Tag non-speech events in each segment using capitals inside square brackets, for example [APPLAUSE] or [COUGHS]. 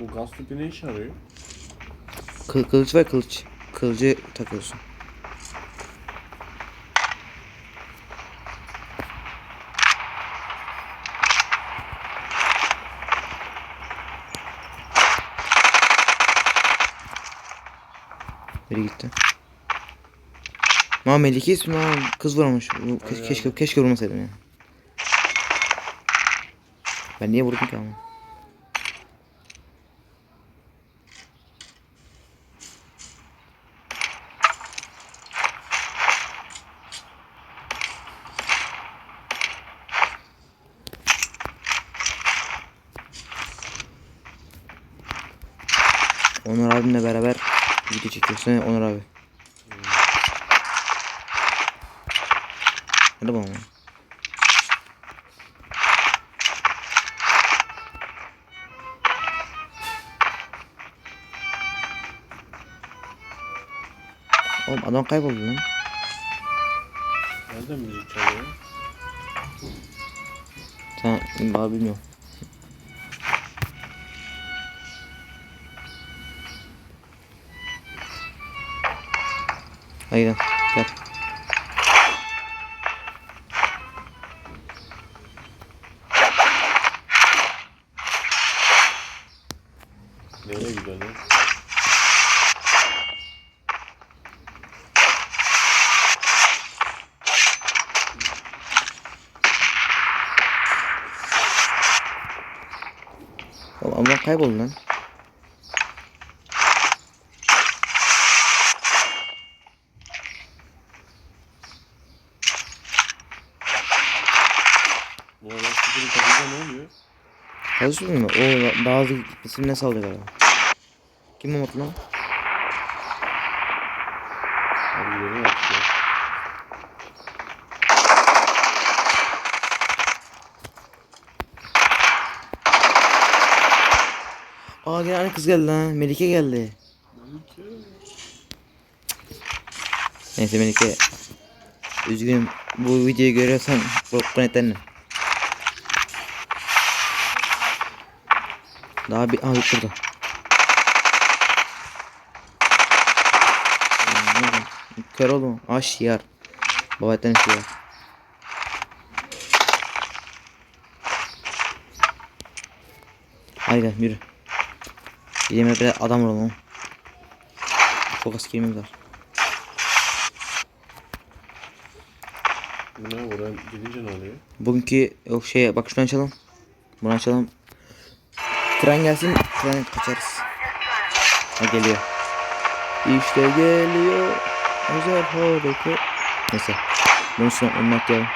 Bu gaz tüpü ne işe yarıyor? Kıl, kılıç var kılıç. Kılıcı takıyorsun. Biri gitti. Ma Melike ismi lan kız vurmuş. Keşke, keşke, keşke vurmasaydım ya. Ben niye vurdum ki ama? Onur abimle beraber video çekiyorsun ya, Onur abi. Hadi bakalım. Oğlum adam kayboldu lan. Nereden müzik çalıyor? Sen daha bilmiyorum. Haydi gel. Nereye gidiyorsun adam kayboldu lan. Bu gaz tüpünü takınca ne oluyor? Yazıyor mu? O daha hızlı gitmesini galiba? Kim o mutlu? Abi gidelim artık ya. Aa gene kız geldi lan. Melike geldi. Neyse Melike. Üzgünüm. Bu videoyu görüyorsan bırak etlerini. Daha bir... Yok burada. Kör oldum. Aa şiar. Babayetten şiar. Hadi gel yürü. Gidelim bir adam vuralım. Çok askerimiz var. Bu ne? Oraya gidince ne oluyor? Bugünkü yok şey bak şunu açalım. Bunu açalım. Tren gelsin, tren kaçarız. Ha geliyor. İşte geliyor. Özel hareket. Neyse. Bunu sonra önüne atlayalım.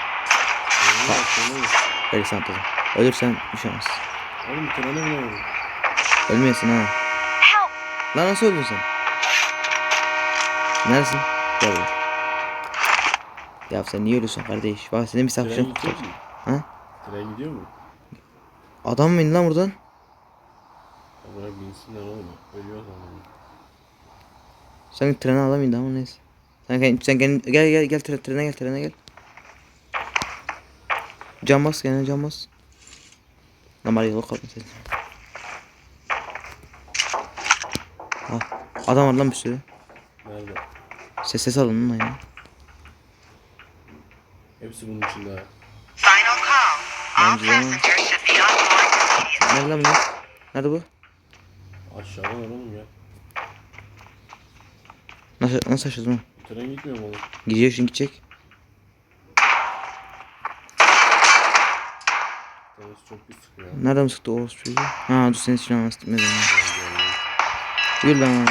Ne yapıyorsun? Öyle sen atlayalım. Ölürsen bir şey olmaz. Oğlum trene binemedim. Ölmeyesin ha. Lan nasıl öldün sen? Neredesin? Gel buraya. Ya sen niye ölüyorsun kardeş? Bak senin gidiyor mu? Ha? Tren gidiyor mu? Adam mı indi lan buradan? Oraya binsinler oğlum. Ölüyor zaman. Sen trene alamayın ama neyse. Sen gel, sen gel gel gel, gel tre- trene gel trene gel. Cam bas gene cam bas. Bari yolu kalkma sen. Al. Adam var lan bir sürü. Nerede? Ses ses alın lan ya. Hepsi bunun içinde ha. Final call. All Bence de. passengers should be on board immediately. Nerede lan bu? Nerede bu? Aşağıda var oğlum ya. Nasıl nasıl açacağız bunu? Tren gitmiyor mu oğlum? Gidiyor şimdi gidecek. Tanesi çok pis sıkıyor. Nereden sıktı o çocuğu? Ha dur senin için anlatmadım. Yürü lan.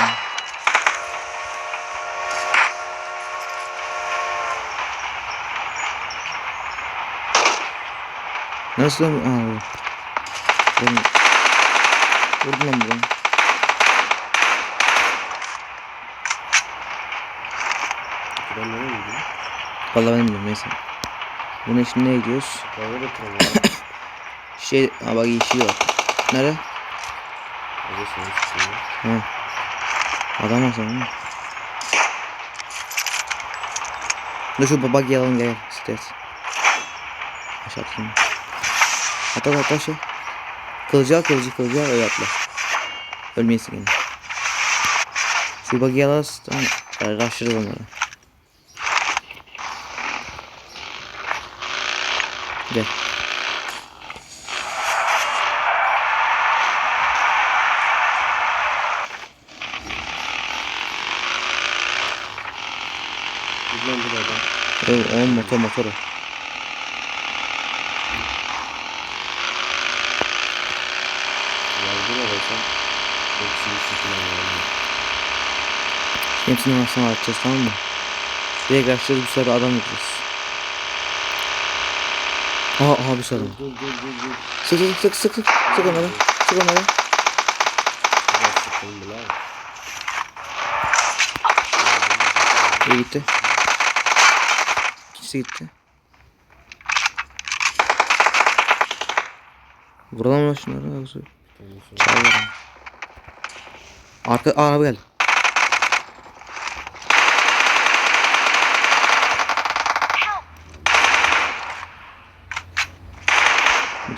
Nasıl lan? Aa. Oğlum. Vurdum lan buradan. Tren nereye gidiyor? Vallahi ben bilmiyorum neyse. Buna şimdi ne gidiyoruz? Orada da. [COUGHS] Şey, ha bak yeşil var. Nerede? Orada seni sıkıyor. Ha. Adam var sanırım. Dur şu babak yalalım gel. Stres. Aşağı atayım. At at at aşağı. Kılıcı al kılıcı kılıcı al öyle atla. Ölmeyesin yani. Şu bug'i alas tamam. Raşırız onları. Buradan bir adam. Evet, onun motor motoru. Yardım arasam. Hepsini sıkılan yaramıyor. Hepsini atacağız tamam mı? Direkt açacağız bu sırada adam vuracağız. Aha aha bir sırada. Dur dur dur dur. Sık sık sık sık sık sık onları. Sık onları. İyi gitti. İkisi gitti. Vuralım lan şunları. Çağırırım. Arka araba geldi.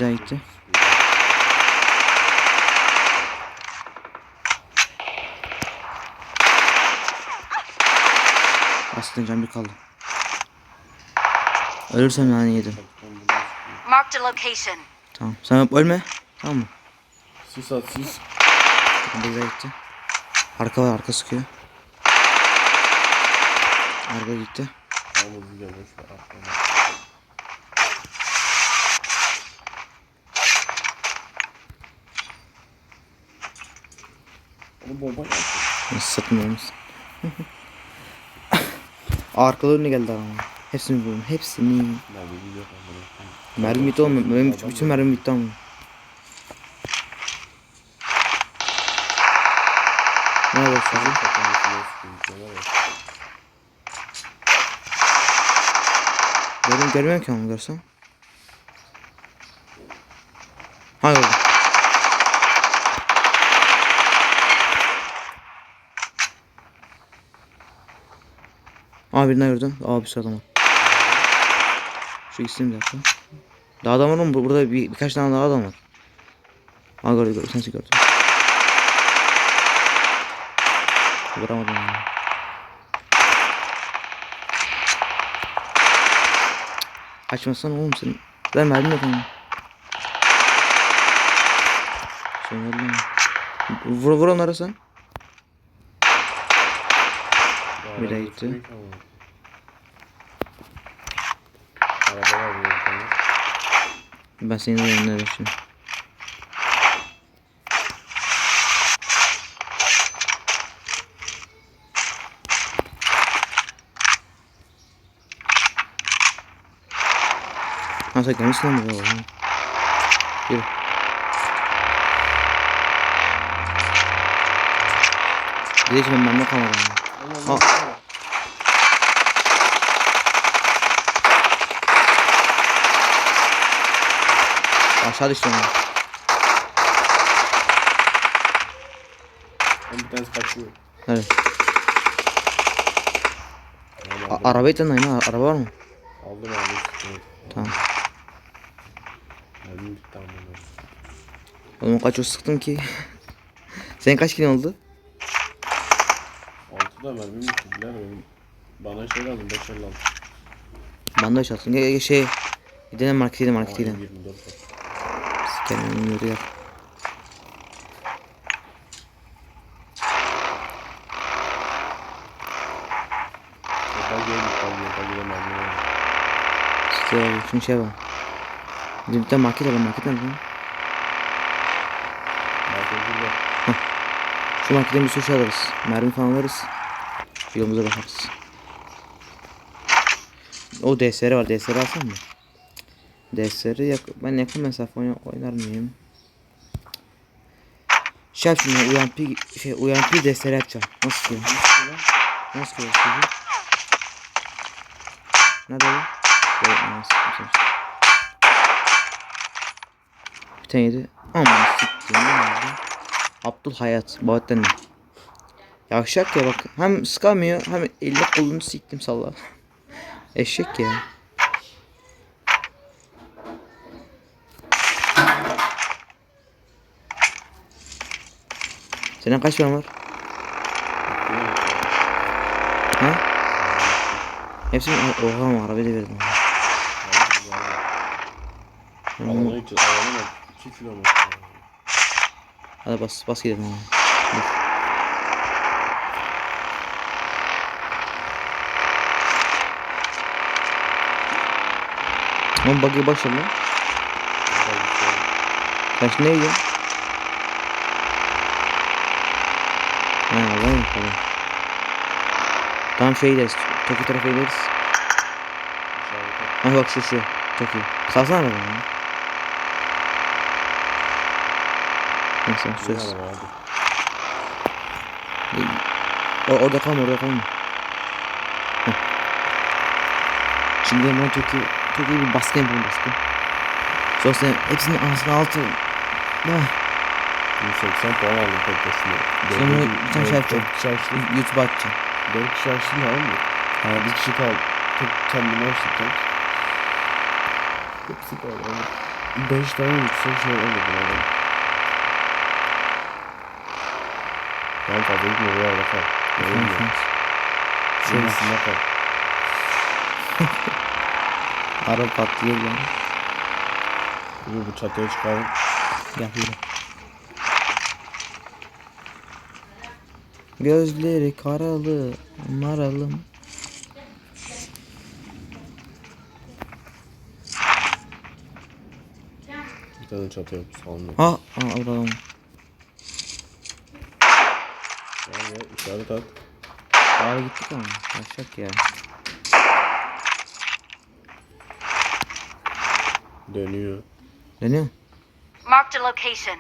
Daha gitti. Aslında can bir kaldı. Ölürsem yani yedim. Marked a location. Tamam. Sen ölme. Tamam mı? Sis at bir daha gitti. Arka var arka sıkıyor. Arka gitti. Tamam Onu bomba. Nasıl satmıyoruz? [LAUGHS] Arkalı önüne geldi arama. Hepsini vurdum. Hepsini. Bir video yapamam. Mermi bitti. Benim bütün, mermi bitti ama. Ne oldu sadece? Görüm, görmüyorum ki onu görsem. Ha gördüm. Aa birini gördüm. Aa bir. Şu ikisini bir dakika. Daha adam var mı? Bur- Burada bir, birkaç tane daha adam var. Aa gördüm gördüm. Sensi gördüm. Vuramadım ya. Açmasana oğlum senin. Ben mermim yok ama. Sen öldün mü? Vur, vur onlara sen. Bir de gitti. Araba var bir tane. Ben senin yanına şimdi. Ha gelmişsin lan buraya oğlum. Yürü. De şimdi bende ya. Aa. Aşağı düştüm. Ben bir tanesi kaçıyor. Nerede? A- aldım. arabayı tanıyın ha. Araba var mı? Aldım. Evet. Tamam. Oğlum kaç o sıktım ki. Senin kaç kilin oldu? Altıda mermim bitti. Biler benim. Bana şey lazım. 5 el lazım. Ben de çattım. Gel gel şey. Gidelim markete gidelim markete gidelim. 24 var. Sikerim yürü gel. Bak mermi var. İşte şunu şey bak. Bizim bir tane market alalım market nerede? Şu marketten bir sürü şey alırız. Mermi falan alırız. Yolumuza bakarız. O DSR var. DSR alsam mı? DSR yak ben yakın mesafe oyna oynar mıyım? Şey yap şimdi UMP şey UMP DSR yapacağım. Nasıl ki? Nasıl ki? Nerede bu? Böyle yapacağım işte. Bir tane yedi. Aman siktir. Abdul Hayat. Bahattin. Yavşak ya bak. Hem sıkamıyor hem elle kolunu siktim salla. [LAUGHS] Eşek ya. Senin kaç paran var? Ha? Hepsini oha ama arabayı da verdim. Alana gideceğiz. Alana bak. 2 kilometre. Hadi bas bas gidelim abi. Dur. Oğlum buggy başladı lan. Sen şimdi neye gidiyorsun? Ha Allah'ım tamam. Tamam şey gideriz. Toki tarafa gideriz. Ha bak şu şu. Çok iyi. Salsana ya. Neyse söz. O, orada kalma orada kalma. Heh. Şimdi ben Toki Toki'ye bir baskı yapalım baskı. Sonra sen hepsinin anasını altı. Ah, 180 puan aldım başına. Sonra bir tane kişi açtım. YouTube'a atacağım. 4 kişi açtım tamam mı? Ha bir kişi kaldı. Tek kendime açtıktan. Hepsi kaldı. 5 tane yüksek şey aldım adam. Tamam fazla gitme buraya orada kal. Öyle mi? Senin üstünde kal. Araba patlıyor lan. Bu çatıya çıkarım. Gel yürü. Gözleri karalı, maralı. Bir tane çatı yok salonda. Ha, alalım. Gel gel işaret at. Ağır gittik ama. Başak ya. Dönüyor. Dönüyor. Marked a location.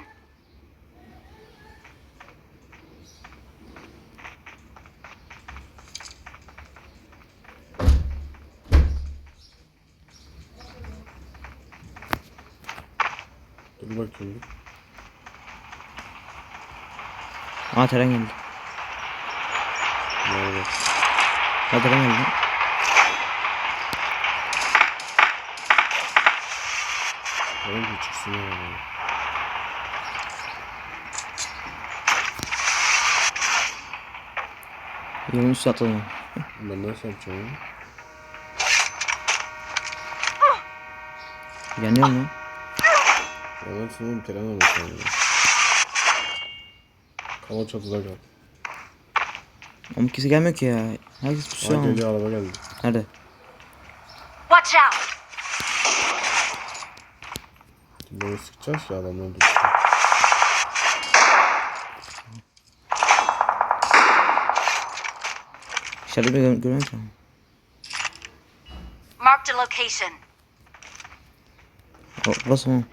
Bir. Aa tren geldi. Nerede? Ha tren geldi. Oğlum bir çıksın ya. Yolun üstü atladım. Ben nasıl yapacağım ya? Yanıyor mu? Ben hepsini tren almışım ya. Kala çatıda kal. Ama kimse gelmiyor ki ya. Herkes pusuyor ama. geliyor araba geldi. Nerede? Watch out! Şimdi böyle sıkacağız ki adamlar düştü. İçeride bir gör görmemiş ama. Marked a location. O, burası mı?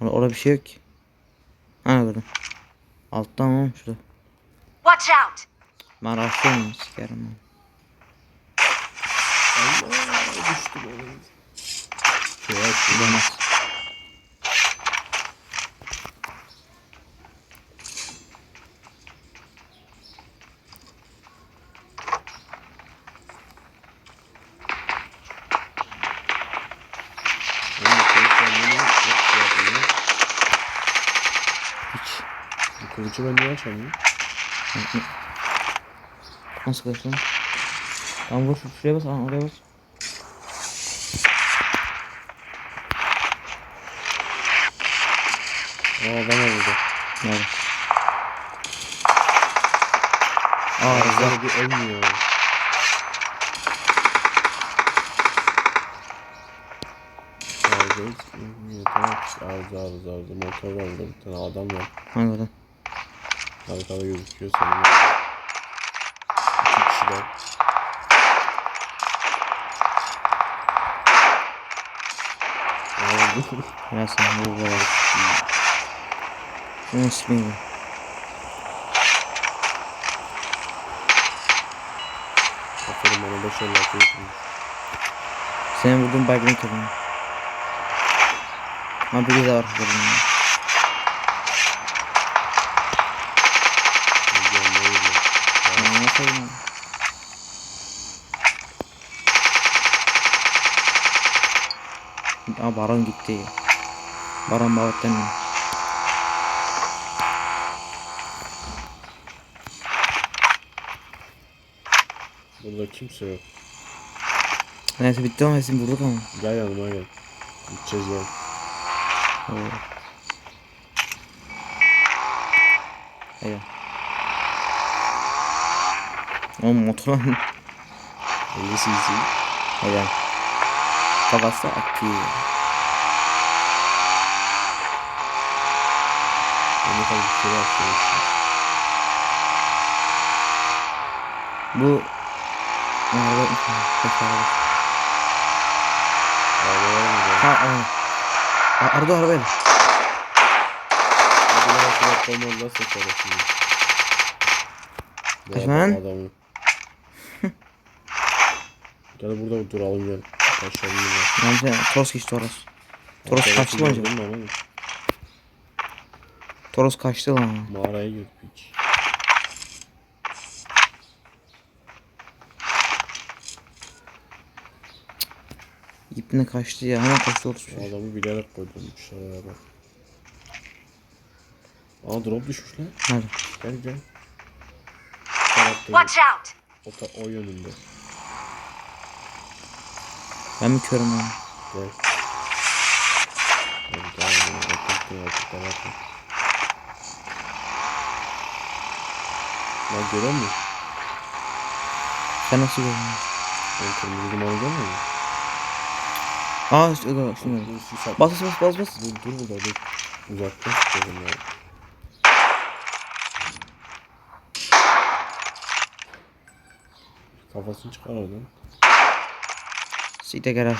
Orada, orada bir şey yok ki. Ha gördüm. Alttan oğlum şurada. Watch out! Ben rastlıyorum sikerim ben. Allah düştü böyle. Şey açtı. Bulamaz. Oğlum bu kılıç kendini yok yapmıyor. Hiç. Kılıcı ben niye açamıyorum? Nasıl kaçtı lan? Tamam vur şuraya bas aa, oraya bas. Aa adam oldu. Nerede? Aa. Arıza bir ölmüyor. Arıza. Arıza arıza arıza. Motor var orada bir tane adam var. Ha gördüm. Arkada gözüküyor senin. İki. Oldu. Ya sen bu var. Şunu ismi Aferin bana 5 el atıyor. Senin vurduğun baygın kırmızı. Ha bir de var. Gördüm. Ya Baran gitti. Baran Bavet'ten? Burada kimse yok. Neyse bitti ama hepsini vurduk ama. Gel yanıma gel. Gideceğiz ya. Evet. Eyvah. Oğlum motor lan. Öyle sizin. Eyvah. Kafası akıyor. Onu tabii bir şey yapacağız. Bu araba araba? Ha, arabayla. Hadi lan platformu nasıl lan? adamı. gel burada duralım gel. Taşlarını gel. Lan sen Toros geçti Toros. Toros kaçtı ama Toros kaçtı lan. Mağaraya girdik. İpne kaçtı ya. Hemen kaçtı Toros. O adamı bilerek koydum şuraya bak. Aa drop düşmüş lan. Nerede? Gel gel. Watch out! o, o yönünde. Ben mi körüm oturttum oturttum. Lan görüyor musun? Sen nasıl gördün? Ben kırmızı dumanı görmüyor musun? Aa işte o sis at- Bas bas bas bas. Dur dur burada dur. Uzaktan tutuyorum ya. Kafasını çıkar oradan. Sikte gel. Gel.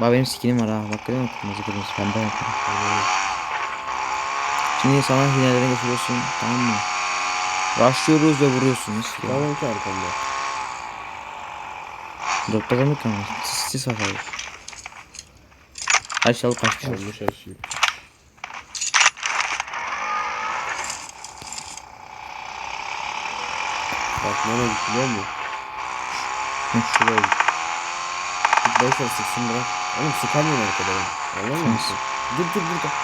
Bak benim skinim var ha. Bak görüyor musun? Kırmızı kırmızı pembe yapıyor. Şimdi sana hinelere getiriyorsun. Tamam mı? Rushlıyoruz ve vuruyorsunuz. Tamam ki arkamda. Dört kazandık ama. Sis sis var abi. Her şey alıp kaçmış olur. Olmuş her şey. Bak nereye gitti biliyor musun? Git boş ver sıksın bırak. Oğlum sıkamıyorum arkadan. Anlamıyor musun? Dur dur burada.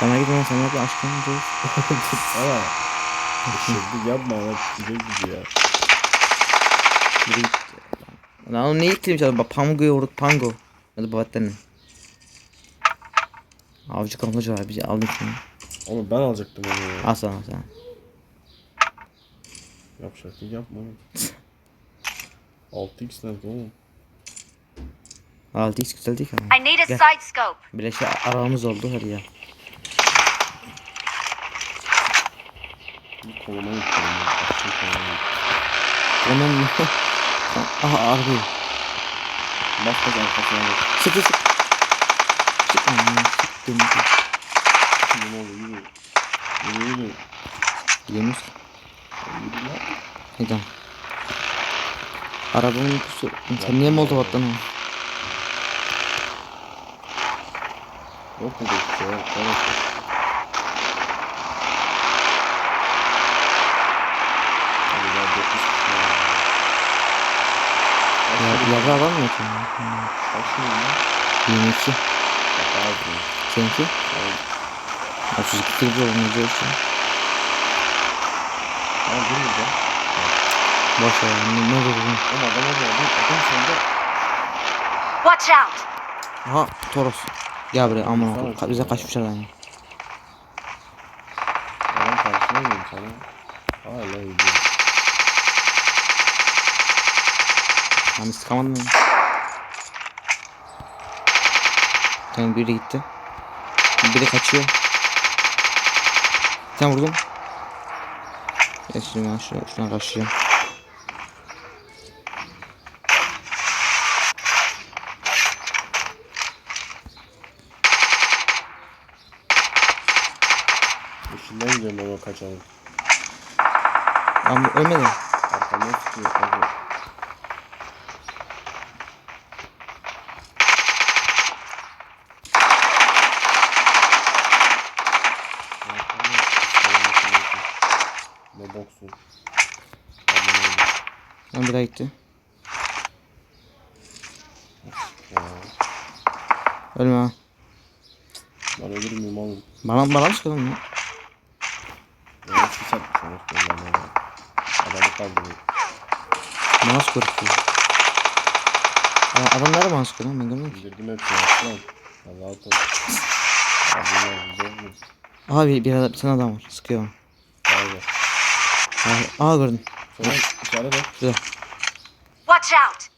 Sana gitme sana gitme aşkım dur. Tutsana. [LAUGHS] Şimdi yapma lan. Güzel gidiyor ya. Biri gitti. Lan onu ne yıktırmış adam? Pango'yu vurduk Pango. Hadi babatten? Avcı kamlacı var bizi aldık şunu. Oğlum ben alacaktım onu ya. Al sana al sana. Yapacaktık yapma oğlum. [LAUGHS] 6x nerede oğlum? 6x güzel değil ama. I need a Gel. side scope. Bileşe aramız oldu hadi ya. Bir koluma koluma gitti. Onun [LAUGHS] Aha arıyor. Bas bas arkasına bak. Sık sık sık. Sık aman sıktım. Şimdi ne oldu yürü. Yürü yürü. Yunus. Yürü lan. Neden? Arabanın kusu. Sen niye molotov attın? Yok mu. Tamam. Kişi var. Ya, yarı adam mı yapıyorsun? Kaç mı lan? 22. Bak ağzı. Seninki? Tamam. 32 kilo olur ne diyorsun? Tamam dur burada. Boş ver ne, ne olur lan? Oğlum adam orada. Adam, adam sende. Watch out! Aha Toros. Gel buraya aman Tamam. Ka- bize kaçmışlar yani. Adam karşına geliyorum sana. Hala gidiyor. Hani sıkamadın mı? Tamam biri gitti. Biri kaçıyor. Sen vurdun. Ya şimdi ben şuna, şuna kaçacağım. Kaçalım. Ama ölmedi. Arkamdan tutuyor. Abi. Ne boksun. Lan bir daha gitti. Ölme ha. Ben ölür müyüm oğlum? Bana, bana mı sıkıldın? Ya kaldırıyor. Mouse kuruyor. Aa, adam nerede mouse kuruyor lan ben görmedim ki. İndirdim hepsini aslan. Allah'a ol. Abi güzel mi? Abi bir, bir tane adam var sıkıyor. Vay be. Aa, aa gördüm. Sonra dışarı bak. Şurada. Watch out!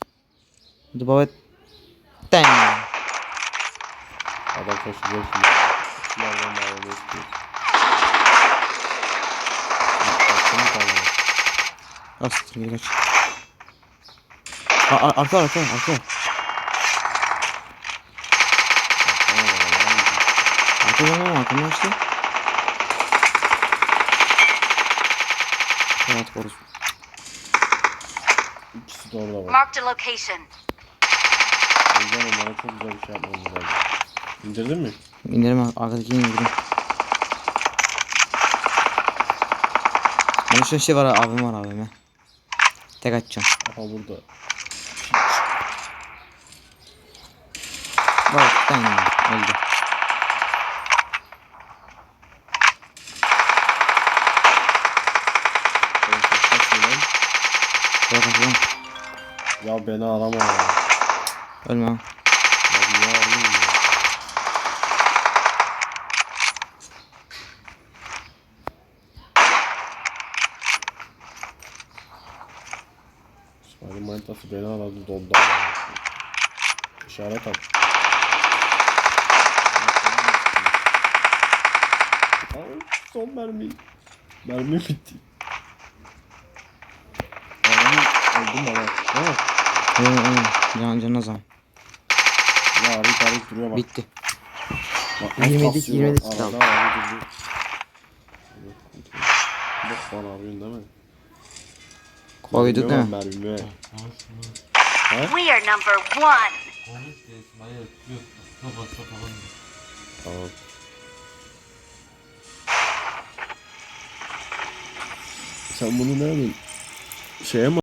Hadi baba. Dang. Adam koşacak şimdi. Silahlarını ağlamaya istiyor. Bir tane. Astır geri kaç. Aa, ar- arka arka arka. Arka oynamam arkamda işte. Evet koruz. İkisi de orada var. Marked a location. O yüzden onlara çok güzel bir şey yapmamız lazım. İndirdin mi? İndirim ar- arkadakini indirdim. Benim şu şey var abim var abime. Tek atacağım. Aha burada. Bak dang. Öldü. Ya beni arama ya. Ölme ha. Ya niye arıyorsun ya? Manitası beni aradı dondu ama. İşaret at. Son mermi. Mermi bitti. Adamı öldüm. Değil mi? Ölme ölme. Can, canına zam. Ya arayıp arayıp duruyor bak. Bitti. Bak, Yemedik, yemedik. Arada duruyor. Bak bana arıyorsun değil mi? Koyduk değil mi? We are number one. Tamam. Sen bunu nereden? Şeye mi